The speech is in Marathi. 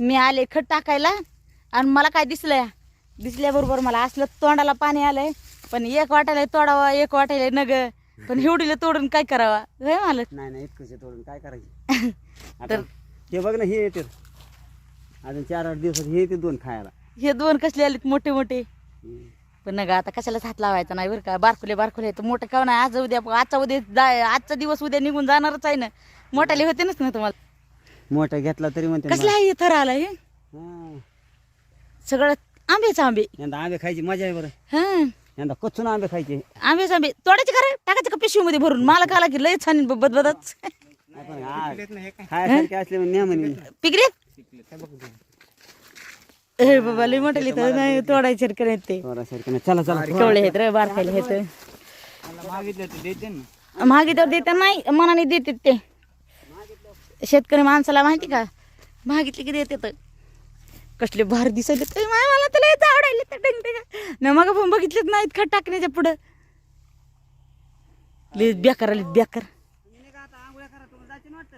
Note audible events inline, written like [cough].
मी आले खत टाकायला आणि मला काय दिसलंय दिसल्याबरोबर मला असलं तोंडाला पाणी आलंय. पण एक वाटायला तोडावा एक वाटायला नग. पण हिवडीला तोडून काय करावा? हे मालक. नाही नाही इतकंच आहे तोडून. काय करायचं? [laughs] आता तर- हे बघ ना हे येते अजून चार आठ दिवसात हे येते दोन खायला. हे दोन कसले आलेत मोठे मोठे. हम्म. पण नग आता कशालाच हात लावायचा नाही बरं का? बारकुले बारकुले तर मोठं का नाही आज उद्या आजचा उद्या आजचा दिवस उद्या निघून जाणारच आहे ना. मोठाले होते ना तुम्हाला? मोठा घेतला तरी म्हणते कसला आहे हे थर आला हे? हा. सगळं आंबेच आंबे. यंदा आंबे खायची मजा आहे बरं. हा. यंदा कच्चून आंबे खायचे. आंबेच आंबे. तोडायचे खरं? टाकायचं का पिशवीमध्ये भरून? मला काला की लय छान बदबदच. आपण हा, खायसारखे असले म्हणजे न्या म्हणे. पिकले? ए बाबा लय मोठे लिहितात नाही तोडायचे करे ते? थोडासारखे नाही. चला चला. कवळे आहेत रे बारकायला आहेत. मागितल्यावर देतात नाही मनाने देतात ते. शेतकरी माणसाला माहिती का? मागितले की देतात कसले भार दिसायले तर मला तर येतं आवडायले तर डंग डंग न मग पण बघितलेच नाहीत खत टाकण्याच्या पुढं. लय बेकार आले बेकार.